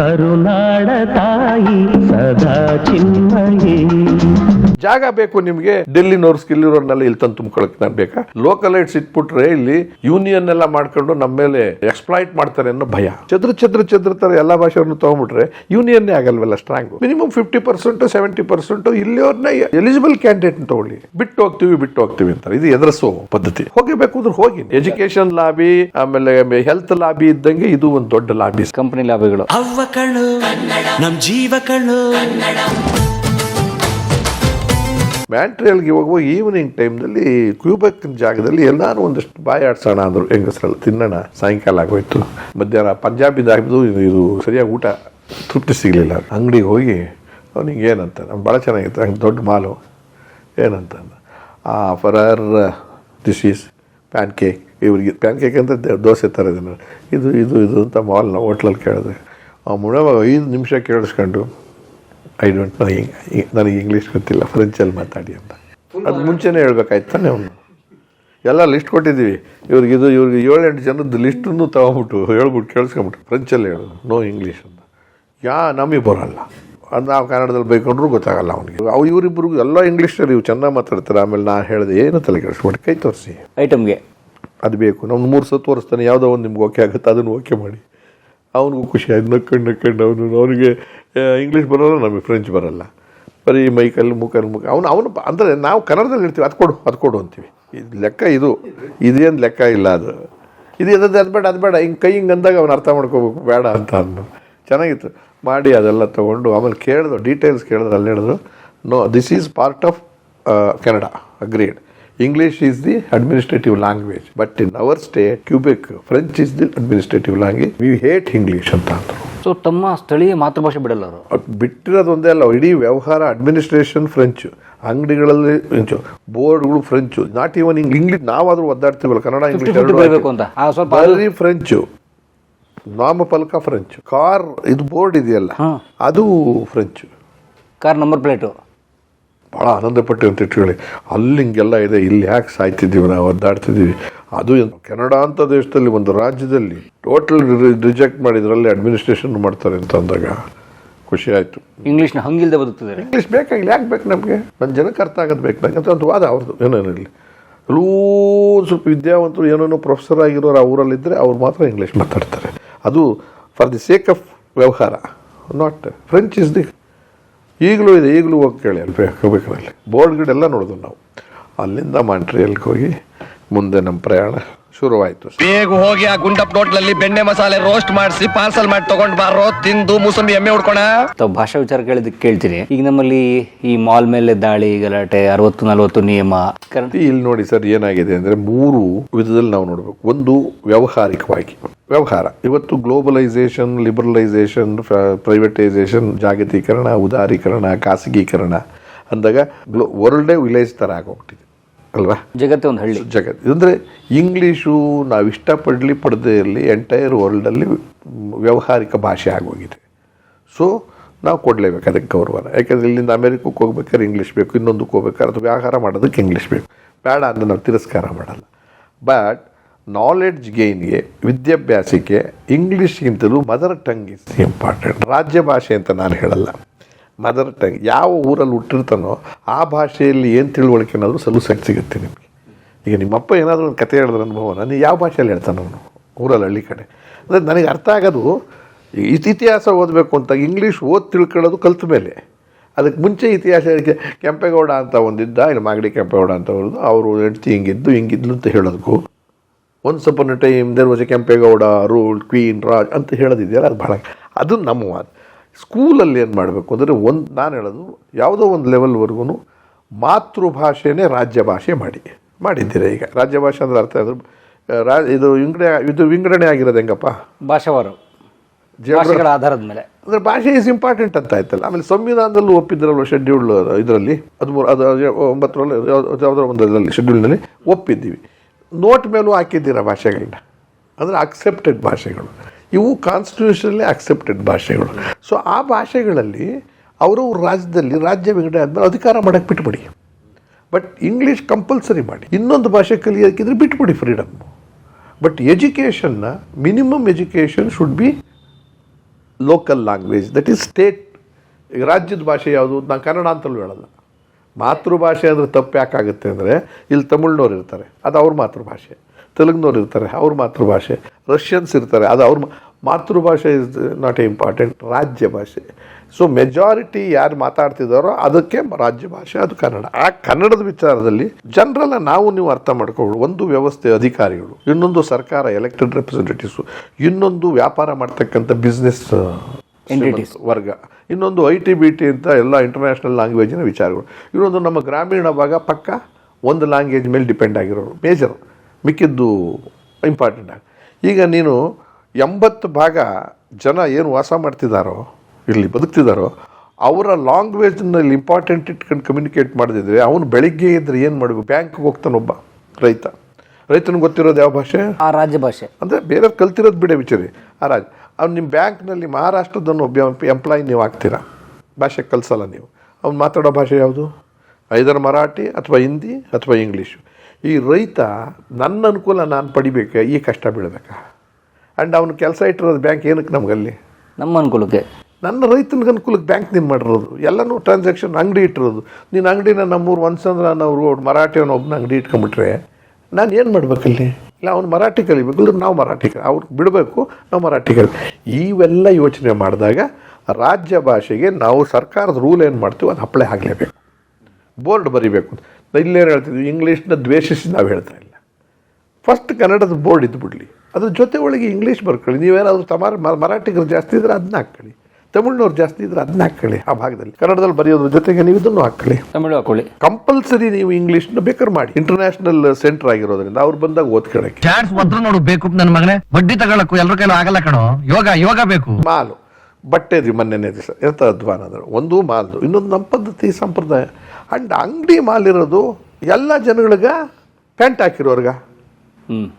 కరుణాడతాయి సదా చిన్మయే. ಜಾಗ ಬೇಕು ನಿಮಗೆ ಡೆಲ್ಲಿನವ್ರು ಸ್ಕಿಲ್ಲಿರೋರ್ನೆಲ್ಲ ಇಲ್ಲಿ ತಂದು ತುಂಬ್ಕೊಳ್ಳೋಕೆ ನಾನು ಬೇಕಾ? ಲೋಕಲೈಟ್ಸ್ ಇಟ್ಬಿಟ್ರೆ ಇಲ್ಲಿ ಯೂನಿಯನ್ ಎಲ್ಲ ಮಾಡ್ಕೊಂಡು ನಮ್ಮ ಮೇಲೆ ಎಕ್ಸ್ಪ್ಲಾಯ್ಟ್ ಮಾಡ್ತಾರೆ ಅನ್ನೋ ಭಯ. ಚದ್ರ ಚದ್ರ ಚದ್ರ ತರ ಎಲ್ಲಾ ಭಾಷೆಯನ್ನು ತಗೊಂಡ್ಬಿಟ್ರೆ ಯೂನಿಯನ್ನೇ ಆಗಲ್ವಲ್ಲ strong minimum fifty percent seventy percent ಇಲ್ಲಿಯವ್ರನ್ನ eligible candidate ತಗೊಳ್ಳಿ. ಬಿಟ್ಟು ಹೋಗ್ತೀವಿ ಬಿಟ್ಟು ಹೋಗ್ತೀವಿ ಅಂತಾರೆ. ಇದು ಎದುರಿಸೋ ಪದ್ಧತಿ. ಹೋಗಬೇಕು ಅಂದ್ರೆ ಹೋಗಿ. ಎಜುಕೇಶನ್ ಲಾಬಿ ಆಮೇಲೆ ಹೆಲ್ತ್ ಲಾಬಿ ಇದ್ದಂಗೆ ಇದು ಒಂದು ದೊಡ್ಡ ಲಾಬಿ ಕಂಪನಿ ಲಾಬಿಗಳು ಅವ್ವ ಕಣ್ಣು ನಮ್ ಜೀವ ಕಣ್ಣು. ಮ್ಯಾಂಟ್ರಿಯಲ್ಗೆ ಹೋಗುವಾಗ ಈವ್ನಿಂಗ್ ಟೈಮ್ನಲ್ಲಿ ಕ್ಯೂಬೆಕ್ ಜಾಗದಲ್ಲಿ ಎಲ್ಲರೂ ಒಂದಷ್ಟು ಬಾಯಿ ಆಡ್ಸೋಣ ಅಂದರು ಹೆಂಗಸರಲ್ಲ. ತಿನ್ನೋಣ, ಸಾಯಂಕಾಲ ಆಗೋಯ್ತು. ಮಧ್ಯಾಹ್ನ ಪಂಜಾಬಿದಾಗಿದ್ದು ಇದು ಇದು ಸರಿಯಾಗಿ ಊಟ ತೃಪ್ತಿ ಸಿಗಲಿಲ್ಲ. ಅಂಗಡಿಗೆ ಹೋಗಿ, ಅವನಿಗೆ ಏನಂತ? ಭಾಳ ಚೆನ್ನಾಗಿತ್ತು ಹಂಗೆ ದೊಡ್ಡ ಮಾಲು. ಏನಂತ? ಆ, ಫರರ್ ದಿಸ್ ಈಸ್ ಪ್ಯಾನ್ ಕೇಕ್ ಇವ್ರಿಗೆ ಪ್ಯಾನ್ ಕೇಕ್ ಅಂತ ದೋಸೆ ಥರ ಇದನ್ನು ಇದು ಇದು ಇದು ಅಂತ ಮಾಲ್ನ ಹೋಟ್ಲಲ್ಲಿ ಕೇಳಿದೆ. ಆ ಮುಳವಾಗ ಐದು ನಿಮಿಷ ಕೇಳಿಸ್ಕೊಂಡು ಐ ಡೋಂಟ್ ನೋ ನನಗೆ ಇಂಗ್ಲೀಷ್ ಗೊತ್ತಿಲ್ಲ ಫ್ರೆಂಚಲ್ಲಿ ಮಾತಾಡಿ ಅಂತ. ಅದು ಮುಂಚೆನೇ ಹೇಳ್ಬೇಕಾಯ್ತು ತಾನೆ ಅವನು. ಎಲ್ಲ ಲಿಸ್ಟ್ ಕೊಟ್ಟಿದ್ದೀವಿ. ಇವ್ರಿಗೆ ಇದು ಇವ್ರಿಗೆ ಏಳೆಂಟು ಜನದ್ದು ಲಿಸ್ಟನ್ನು ತಗೊಂಬಿಟ್ಟು ಹೇಳ್ಬಿಟ್ಟು ಕೇಳಿಸ್ಕೊಂಬಿಟ್ಟು ಫ್ರೆಂಚಲ್ಲಿ ಹೇಳೋದು ನೋ ಇಂಗ್ಲೀಷ್ ಅಂತ. ಯಾ ನಮಗೆ ಬರೋಲ್ಲ ಅದು ನಾವು ಕನ್ನಡದಲ್ಲಿ ಬೈಕೊಂಡ್ರು ಗೊತ್ತಾಗಲ್ಲ ಅವನಿಗೆ. ಅವು ಇವರಿಬ್ಬರಿಗೂ ಎಲ್ಲ ಇಂಗ್ಲೀಷಲ್ಲಿ ಇವು ಚೆನ್ನಾಗಿ ಮಾತಾಡ್ತಾರೆ. ಆಮೇಲೆ ನಾನು ಹೇಳಿದೆ ಏನು ತಲೆ ಕೆಡಿಸ್ಬಿಟ್ಟು ಕೈ ತೋರಿಸಿ. ಐಟಮ್ಗೆ ಅದು ಬೇಕು. ನಮ್ಮ ಮೂರು ಸತ್ತು ತೋರಿಸ್ತಾನೆ ಯಾವುದೋ ಒಂದು ನಿಮ್ಗೆ ಓಕೆ ಆಗುತ್ತೆ ಅದನ್ನು ಓಕೆ ಮಾಡಿ. ಅವನಿಗೂ ಖುಷಿ ಆಯ್ತು ನಕ್ಕಂಡು ನಕ್ಕೊಂಡು ಅವನು ಅವನಿಗೆ ಇಂಗ್ಲೀಷ್ ಬರೋಲ್ಲ ನಮಗೆ ಫ್ರೆಂಚ್ ಬರೋಲ್ಲ. ಬರೀ ಮೈಕಲ್ಲಿ ಮುಖಲ್ಲಿ ಮುಖ ಅವನು ಅವನು ಅಂದರೆ ನಾವು ಕನ್ನಡದಲ್ಲಿ ಇರ್ತೀವಿ ಅದು ಕೊಡು ಅದು ಕೊಡು ಅಂತೀವಿ. ಇದು ಲೆಕ್ಕ ಇದು, ಇದೇನು ಲೆಕ್ಕ ಇಲ್ಲ ಅದು. ಇದು ಅದು ಅದು ಬೇಡ ಅದು ಬೇಡ, ಹಿಂಗೆ ಕೈ ಹಿಂಗೆ ಅಂದಾಗ ಅವ್ನು ಅರ್ಥ ಮಾಡ್ಕೋಬೇಕು, ಬೇಡ ಅಂತ ಅಂದು ಚೆನ್ನಾಗಿತ್ತು. ಮಾಡಿ ಅದೆಲ್ಲ ತೊಗೊಂಡು, ಆಮೇಲೆ ಕೇಳಿದ್ರು ಡೀಟೇಲ್ಸ್ ಕೇಳಿದ್ರು ಅಲ್ಲಿ ಹೇಳಿದ್ರು no this is part of Canada agreed English is the administrative language but in our state Quebec French is the administrative language we hate English ಅಂತ ಅಂದರು. ಸೊ ತಮ್ಮ ಸ್ಥಳೀಯ ಮಾತೃಭಾಷೆ ಬಿಡಲ್ಲ ಅವರು ಬಿಟ್ಟಿರೋದೊಂದೇ ಬಿಟ್ಟಿರೋದು ಒಂದೇ ಅಲ್ಲ ಇಡೀ ವ್ಯವಹಾರ ಅಡ್ಮಿನಿಸ್ಟ್ರೇಷನ್ ಫ್ರೆಂಚ್ ಅಂಗಡಿಗಳಲ್ಲಿ ಫ್ರೆಂಚು ಬೋರ್ಡ್ಗಳು ಫ್ರೆಂಚು ನಾಟ್ ಇವನ್ ಹಿಂಗ್ ಇಂಗ್ಲಿಷ್ ನಾವಾದ್ರೂ ಒದ್ದಾಡ್ತೀವಲ್ಲ ಕನ್ನಡ ಇಂಗ್ಲಿಷ್ ಅಂತ. ಆ, ಸ್ವಲ್ಪ ಫ್ರೆಂಚು ನಾಮಫಲಕ ಫ್ರೆಂಚ್ ಕಾರ್ ಇದು ಬೋರ್ಡ್ ಇದೆಯಲ್ಲ. ಅದು ಫ್ರೆಂಚು ಕಾರ್ ನಂಬರ್ ಪ್ಲೇಟು ಭಾಳ ಆನಂದಪಟ್ಟು ಅಂತ ಇಟ್ಕೊಳ್ಳಿ. ಅಲ್ಲಿ ಹಿಂಗೆಲ್ಲ ಇದೆ ಇಲ್ಲಿ ಯಾಕೆ ಸಾಯ್ತಿದ್ದೀವಿ ನಾವು ಒದ್ದಾಡ್ತಿದ್ದೀವಿ. ಅದು ಏನು ಕೆನಡಾ ಅಂತ ದೇಶದಲ್ಲಿ ಒಂದು ರಾಜ್ಯದಲ್ಲಿ ಟೋಟಲ್ ರಿಜೆಕ್ಟ್ ಮಾಡಿದ್ರಲ್ಲಿ ಅಡ್ಮಿನಿಸ್ಟ್ರೇಷನ್ ಮಾಡ್ತಾರೆ ಅಂತ ಅಂದಾಗ ಖುಷಿ ಆಯಿತು. ಇಂಗ್ಲೀಷ್ನ ಹಂಗಿಲ್ಲದೆ ಬದುಕ್ತಿದ್ದಾರೆ. ಇಂಗ್ಲೀಷ್ ಬೇಕಾಗಿಲ್ಲ ಯಾಕೆ ಬೇಕು ನಮಗೆ? ನನ್ನ ಜನಕ್ಕೆ ಅರ್ಥ ಆಗೋದು ಬೇಕು ಅಂತ ಒಂದು ವಾದ ಅವ್ರದ್ದು ಏನೇನಿರಲಿ ಎಲ್ಲೂ ಸ್ವಲ್ಪ ವಿದ್ಯಾವಂತರು ಏನೇನೋ ಪ್ರೊಫೆಸರ್ ಆಗಿರೋರು ಆ ಊರಲ್ಲಿದ್ದರೆ ಅವ್ರು ಮಾತ್ರ ಇಂಗ್ಲೀಷ್ ಮಾತಾಡ್ತಾರೆ. ಅದು ಫಾರ್ ದಿ ಸೇಕ್ ಆಫ್ ವ್ಯವಹಾರ ನಾಟ್ ಫ್ರೆಂಚ್ ಇಸ್ ದಿ ಈಗಲೂ ಇದೆ ಈಗಲೂ ಹೋಗಿ ಕೇಳಿ ಅಲ್ಲಿ ಬೋರ್ಡ್ಗಳೆಲ್ಲ ಬೋರ್ಡ್ ಗಿಡೆಲ್ಲ ನಾವು. ಅಲ್ಲಿಂದ ಮಾಂಟ್ರಿಯಲ್ಗೆ ಹೋಗಿ ಮುಂದೆ ನಮ್ಮ ಪ್ರಯಾಣ ಶುರುವಾಯಿತು ಬೇಗ ಹೋಗಿ ಆ ಗುಂಡಪ್ ಹೋಟ್ಲಲ್ಲಿ ಬೆಣ್ಣೆ ಮಸಾಲೆ ರೋಸ್ಟ್ ಮಾಡಿಸಿ ಪಾರ್ಸಲ್ ಮಾಡಿ ತಗೊಂಡ್ ಬಾರೋ ತಿಂದು ಮೂಸಂಬಿ ಎಮ್ಮೆ ಉಡ್ಕೋಣ ತಾವು ಭಾಷಾ ವಿಚಾರ ಕೇಳಿದಕ್ಕೆ ಕೇಳ್ತೀನಿ ಈಗ ನಮ್ಮಲ್ಲಿ ಈ ಮಾಲ್ ಮೇಲೆ ದಾಳಿ ಗಲಾಟೆ ಅರವತ್ತು ನಲವತ್ತು ನಿಯಮ. ಇಲ್ಲಿ ನೋಡಿ ಸರ್ ಏನಾಗಿದೆ ಅಂದರೆ ಮೂರು ವಿಧದಲ್ಲಿ ನಾವು ನೋಡಬೇಕು. ಒಂದು ವ್ಯಾವಹಾರಿಕವಾಗಿ. ವ್ಯವಹಾರ. ಇವತ್ತು ಗ್ಲೋಬಲೈಸೇಷನ್ ಲಿಬರಲೈಸೇಷನ್ ಪ್ರೈವೇಟೈಸೇಷನ್ ಜಾಗತೀಕರಣ ಉದಾರೀಕರಣ ಖಾಸಗೀಕರಣ ಅಂದಾಗ ಗ್ಲೋ ವರ್ಲ್ಡೇ ವಿಲೇಜ್ ಥರ ಆಗೋಗ್ಬಿಟ್ಟಿದೆ. ಅಲ್ವಾ? ಜಗತ್ತೇ ಒಂದು ಹಳ್ಳಿ. ಜಗತ್ತು ಅಂದರೆ ಇಂಗ್ಲೀಷು ನಾವು ಇಷ್ಟಪಡಲಿ ಪಡದೇ ಇರಲಿ ಎಂಟೈರ್ ವರ್ಲ್ಡಲ್ಲಿ ವ್ಯಾವಹಾರಿಕ ಭಾಷೆ ಆಗೋಗಿದೆ. ಸೊ ನಾವು ಕೊಡಲೇಬೇಕು ಅದಕ್ಕೆ ಗೌರವನ. ಯಾಕಂದರೆ ಇಲ್ಲಿಂದ ಅಮೇರಿಕಕ್ಕೆ ಹೋಗ್ಬೇಕಾದ್ರೆ ಇಂಗ್ಲೀಷ್ ಬೇಕು ಇನ್ನೊಂದಕ್ಕೆ ಹೋಗ್ಬೇಕಾದ್ರೆ ಅದು ವ್ಯವಹಾರ ಮಾಡೋದಕ್ಕೆ ಇಂಗ್ಲೀಷ್ ಬೇಕು. ಬೇಡ ಅಂತ ನಾವು ತಿರಸ್ಕಾರ ಮಾಡಲ್ಲ. ಬಟ್ ನಾಲೆಡ್ಜ್ ಗೇನ್ಗೆ ವಿದ್ಯಾಭ್ಯಾಸಕ್ಕೆ ಇಂಗ್ಲೀಷ್ಗಿಂತಲೂ ಮದರ್ ಟಂಗ್ ಇಸ್ ಇಂಪಾರ್ಟೆಂಟ್ ರಾಜ್ಯ ಭಾಷೆ ಅಂತ ನಾನು ಹೇಳಲ್ಲ. ಮದರ್ ಟಂಗ್ ಯಾವ ಊರಲ್ಲಿ ಹುಟ್ಟಿರ್ತಾನೋ ಆ ಭಾಷೆಯಲ್ಲಿ ಏನು ತಿಳುವಳಿಕೆ ಅನ್ನೋದು ಸಲುಸಾಗಿ ಸಿಗುತ್ತೆ ನಿಮಗೆ. ಈಗ ನಿಮ್ಮಪ್ಪ ಏನಾದರೂ ಒಂದು ಕತೆ ಹೇಳಿದ್ರೆ ಅನುಭವ ನಾನು ಯಾವ ಭಾಷೆಯಲ್ಲಿ ಹೇಳ್ತಾನೆ ಅವನು? ಊರಲ್ಲಿ, ಹಳ್ಳಿ ಕಡೆ. ಅಂದರೆ ನನಗೆ ಅರ್ಥ ಆಗೋದು ಇತಿಹಾಸ ಓದಬೇಕು ಅಂತ ಇಂಗ್ಲೀಷ್ ಓದಿ ತಿಳ್ಕೊಳ್ಳೋದು ಕಲ್ತ ಮೇಲೆ. ಅದಕ್ಕೆ ಮುಂಚೆ ಇತಿಹಾಸ ಕೆಂಪೇಗೌಡ ಅಂತ ಒಂದಿದ್ದ, ಇಲ್ಲಿ ಮಾಗಡಿ ಕೆಂಪೇಗೌಡ ಅಂತ ಅವ್ರದ್ದು ಅವರು ಹೆಂಡ್ತಿ ಹಿಂಗಿದ್ದು, ಹಿಂಗಿದ್ಲು ಅಂತ ಹೇಳೋದಕ್ಕೂ ಒಂದು ಸ್ವಲ್ಪ time there was Kempegowda rule queen raj ಅಂತ ಹೇಳೋದಿದೆಯಲ್ಲ, ಅದು ಭಾಳ ಅದು ನಮ್ಮ ವಾದ. ಸ್ಕೂಲಲ್ಲಿ ಏನು ಮಾಡಬೇಕು ಅಂದರೆ ಒಂದು ನಾನು ಹೇಳೋದು ಯಾವುದೋ ಒಂದು ಲೆವೆಲ್ವರೆಗೂ ಮಾತೃಭಾಷೆನೇ ರಾಜ್ಯ ಭಾಷೆ ಮಾಡಿ ಮಾಡಿದ್ದೀರಾ ಈಗ. ರಾಜ್ಯ ಭಾಷೆ ಅಂದ್ರೆ ಅರ್ಥ ಅದು ರಾ ಇದು ವಿಂಗಡೆ ಇದು ವಿಂಗಡಣೆ ಆಗಿರೋದು ಹೆಂಗಪ್ಪ? ಭಾಷಾವಾರು. ಭಾಷೆಗಳ ಆಧಾರದ ಮೇಲೆ. ಅಂದರೆ ಭಾಷೆ ಈಸ್ ಇಂಪಾರ್ಟೆಂಟ್ ಅಂತ ಆಯ್ತಲ್ಲ. ಆಮೇಲೆ ಸಂವಿಧಾನದಲ್ಲೂ ಒಪ್ಪಿದ್ರಲ್ಲ ಶೆಡ್ಯೂಲ್ ಇದರಲ್ಲಿ? ಹದಿಮೂರು ಅದು ಒಂಬತ್ತರಲ್ಲಿ ಯಾವುದೋ ಒಂದು ಇದರಲ್ಲಿ ಶೆಡ್ಯೂಲ್ನಲ್ಲಿ ಒಪ್ಪಿದ್ದೀವಿ. ನೋಟ್ ಮೇಲೂ ಹಾಕಿದ್ದೀರಾ ಭಾಷೆಗಳನ್ನ? ಅಂದರೆ ಅಕ್ಸೆಪ್ಟೆಡ್ ಭಾಷೆಗಳು. ಇವು ಕಾನ್ಸ್ಟಿಟ್ಯೂಷನಲ್ಲಿ ಆಕ್ಸೆಪ್ಟೆಡ್ ಭಾಷೆಗಳು. ಸೊ ಆ ಭಾಷೆಗಳಲ್ಲಿ ಅವರು ರಾಜ್ಯದಲ್ಲಿ ರಾಜ್ಯ ವಿಂಗಡಣೆ ಆದಮೇಲೆ ಅಧಿಕಾರ ಮಾಡೋಕ್ಕೆ ಬಿಟ್ಬಿಡಿ. ಬಟ್ ಇಂಗ್ಲೀಷ್ ಕಂಪಲ್ಸರಿ ಮಾಡಿ. ಇನ್ನೊಂದು ಭಾಷೆ ಕಲಿಯೋಕ್ಕಿದ್ರೆ ಬಿಟ್ಬಿಡಿ freedom but ಎಜುಕೇಷನ್ನ minimum education should be local language that is state ರಾಜ್ಯದ ಭಾಷೆ ಯಾವುದು ನಾನು ಕನ್ನಡ ಅಂತಲೂ ಹೇಳಲ್ಲ. ಮಾತೃಭಾಷೆ ಅಂದರೆ ತಪ್ಪು ಯಾಕಾಗುತ್ತೆ ಅಂದರೆ ಇಲ್ಲಿ ತಮಿಳ್ನವ್ರು ಇರ್ತಾರೆ. ಅದು ಅವ್ರ ಮಾತೃಭಾಷೆ. ತೆಲುಗಿನವ್ರು ಇರ್ತಾರೆ ಅವ್ರ ಮಾತೃಭಾಷೆ. ರಷ್ಯನ್ಸ್ ಇರ್ತಾರೆ ಅದು ಅವ್ರ ಮಾತೃಭಾಷೆ ಇಸ್ ನಾಟ್ ಎ ಇಂಪಾರ್ಟೆಂಟ್ ರಾಜ್ಯ ಭಾಷೆ. ಸೊ ಮೆಜಾರಿಟಿ ಯಾರು ಮಾತಾಡ್ತಿದ್ದಾರೋ ಅದಕ್ಕೆ ರಾಜ್ಯ ಭಾಷೆ ಅದು ಕನ್ನಡ. ಆ ಕನ್ನಡದ ವಿಚಾರದಲ್ಲಿ ಜನರಲ್ಲ ನಾವು ನೀವು ಅರ್ಥ ಮಾಡ್ಕೊಳ್ಳಿ ಒಂದು ವ್ಯವಸ್ಥೆ ಅಧಿಕಾರಿಗಳು ಇನ್ನೊಂದು ಸರ್ಕಾರ ಎಲೆಕ್ಟೆಡ್ ರೆಪ್ರೆಸೆಂಟೇಟಿವ್ಸು ಇನ್ನೊಂದು ವ್ಯಾಪಾರ ಮಾಡ್ತಕ್ಕಂಥ ಬಿಸ್ನೆಸ್. ವರ್ಗ ಇನ್ನೊಂದು ಐ ಟಿ ಬಿ ಟಿ ಅಂತ ಎಲ್ಲ ಇಂಟರ್ನ್ಯಾಷನಲ್ ಲ್ಯಾಂಗ್ವೇಜಿನ ವಿಚಾರಗಳು. ಇನ್ನೊಂದು ನಮ್ಮ ಗ್ರಾಮೀಣ ಭಾಗ ಪಕ್ಕ ಒಂದು ಲ್ಯಾಂಗ್ವೇಜ್ ಮೇಲೆ ಡಿಪೆಂಡ್ ಆಗಿರೋರು ಮೇಜರ್ ಮಿಕ್ಕಿದ್ದು ಇಂಪಾರ್ಟೆಂಟ್ ಆಗಿ. ಈಗ ನೀನು ಎಂಬತ್ತು ಭಾಗ ಜನ ಏನು ವಾಸ ಮಾಡ್ತಿದ್ದಾರೋ ಇಲ್ಲಿ ಬದುಕ್ತಿದ್ದಾರೋ ಅವರ ಲ್ಯಾಂಗ್ವೇಜ್ನಲ್ಲಿ ಇಂಪಾರ್ಟೆಂಟ್ ಇಟ್ಕೊಂಡು ಕಮ್ಯುನಿಕೇಟ್ ಮಾಡದಿದ್ರೆ ಅವನು ಬೆಳಿಗ್ಗೆ ಇದ್ರೆ ಏನು ಮಾಡಬೇಕು? ಬ್ಯಾಂಕ್ಗೆ ಹೋಗ್ತಾನೊಬ್ಬ ರೈತ. ರೈತನಿಗೆ ಗೊತ್ತಿರೋದು ಯಾವ ಭಾಷೆ? ಆ ರಾಜ್ಯ ಭಾಷೆ. ಅಂದರೆ ಬೇರೆ ಕಲ್ತಿರೋದು ಬಿಡೆ ವಿಚಾರಿ ಆ ರಾಜ್. ಅವ್ನು ನಿಮ್ಮ ಬ್ಯಾಂಕ್ನಲ್ಲಿ ಮಹಾರಾಷ್ಟ್ರದನ್ನು ಒಬ್ಬ ಎಂಪ್ಲಾಯಿ ನೀವು ಆಗ್ತೀರಾ? ಭಾಷೆ ಕಲಿಸಲ್ಲ ನೀವು. ಅವ್ನು ಮಾತಾಡೋ ಭಾಷೆ ಯಾವುದು? ಐದರ ಮರಾಠಿ ಅಥವಾ ಹಿಂದಿ ಅಥವಾ ಇಂಗ್ಲೀಷು ಈ ರೈತ ನನ್ನ ಅನುಕೂಲ ನಾನು ಪಡಿಬೇಕಾ ಈ ಕಷ್ಟ ಬೀಳಬೇಕಾ? ಆ್ಯಂಡ್ ಅವನು ಕೆಲಸ ಇಟ್ಟಿರೋದು ಬ್ಯಾಂಕ್ ಏನಕ್ಕೆ ನಮಗಲ್ಲಿ? ನಮ್ಮ ಅನುಕೂಲಕ್ಕೆ. ನನ್ನ ರೈತನಿಗೆ ಅನುಕೂಲಕ್ಕೆ ಬ್ಯಾಂಕ್ ನೀನು ಮಾಡಿರೋದು. ಎಲ್ಲನೂ ಟ್ರಾನ್ಸಾಕ್ಷನ್ ಅಂಗಡಿ ಇಟ್ಟಿರೋದು. ನೀನು ಅಂಗಡಿನ ನಮ್ಮೂರು ಒಂದ್ಸಂದ್ರ ನಾವು ಮರಾಠಿಯವನ ಒಬ್ಬನ ಅಂಗಡಿ ಇಟ್ಕೊಂಬಿಟ್ರೆ ನಾನು ಏನು ಮಾಡ್ಬೇಕಲ್ಲಿ? ಇಲ್ಲ ಅವ್ನು ಮರಾಠಿ ಕಲಿಬೇಕು ಇಲ್ಲ ನಾವು ಮರಾಠಿ ಕಲಿ ಅವ್ರು ಬಿಡಬೇಕು ನಾವು ಮರಾಠಿ ಕಲಿ ಇವೆಲ್ಲ ಯೋಚನೆ ಮಾಡಿದಾಗ ರಾಜ್ಯ ಭಾಷೆಗೆ ನಾವು ಸರ್ಕಾರದ ರೂಲ್ ಏನು ಮಾಡ್ತೀವಿ ಅದು ಅಪ್ಲೈ ಆಗಲೇಬೇಕು. ಬೋರ್ಡ್ ಬರಿಬೇಕು ಇಲ್ಲೇನು ಹೇಳ್ತಿದ್ವಿ ಇಂಗ್ಲೀಷ್ನ ದ್ವೇಷಿಸಿ ನಾವು ಹೇಳ್ತಾ ಇಲ್ಲ. ಫಸ್ಟ್ ಕನ್ನಡದ ಬೋರ್ಡ್ ಇದ್ದು ಬಿಡಲಿ. ಅದ್ರ ಜೊತೆ ಒಳಗೆ ಇಂಗ್ಲೀಷ್ ಬರ್ಕೊಳ್ಳಿ. ನೀವೇನಾದರೂ ತಮಾರ ಮ- ಮರಾಠಿಗರು ಜಾಸ್ತಿ ಇದ್ರೆ ಅದನ್ನ ಹಾಕ್ಕೊಳ್ಳಿ. ತಮಿಳ್ನವ್ರು ಜಾಸ್ತಿ ಇದ್ರೆ ಅದನ್ನ ಹಾಕ್ಕೊಳ್ಳಿ ಆ ಭಾಗದಲ್ಲಿ. ಕನ್ನಡದಲ್ಲಿ ಬರೆಯೋದ್ರ ಜೊತೆಗೆ ನೀವು ಇದನ್ನು ಹಾಕ್ಕೊಳ್ಳಿ. ತಮಿಳು ಹಾಕೊಳ್ಳಿ. ಕಂಪಲ್ಸರಿ ನೀವು ಇಂಗ್ಲೀಷ್ನ ಬೇಕಾದ್ರೆ ಮಾಡಿ. ಇಂಟರ್ನ್ಯಾಷನಲ್ ಸೆಂಟರ್ ಆಗಿರೋದ್ರಿಂದ ಅವ್ರು ಬಂದಾಗ ಓದ್ಕೊಳ್ಳಕ್ಕೆ. ಚಾಟ್ಸ್ ಮಾತ್ರ ನೋಡು ಬೇಕು ನನ್ನ ಮಗನೇ. ಬಡ್ಡಿ ತಗೊಳಕ್ಕೂ ಎಲ್ಲರೂ ಕೈಲೂ ಆಗಲ್ಲ ಕಣೋ. ಯೋಗ ಯೋಗ ಬೇಕು. ಮಾಲು. ಬಟ್ಟೆ ರೀ ಮೊನ್ನೆನೇ ದಿವಸ ಎಂಥ ಅಧ್ವಾನ ಅಂದ್ರೆ ಒಂದು ಮಾಲ್ದು ಇನ್ನೊಂದು ನಮ್ಮ ಪದ್ಧತಿ ಸಂಪ್ರದಾಯ. ಆ್ಯಂಡ್ ಅಂಗಡಿ ಮಾಲಿರೋದು ಎಲ್ಲ ಜನಗಳಿಗೆ ಪ್ಯಾಂಟ್ ಹಾಕಿರೋರ್ಗ. ಹ್ಞೂ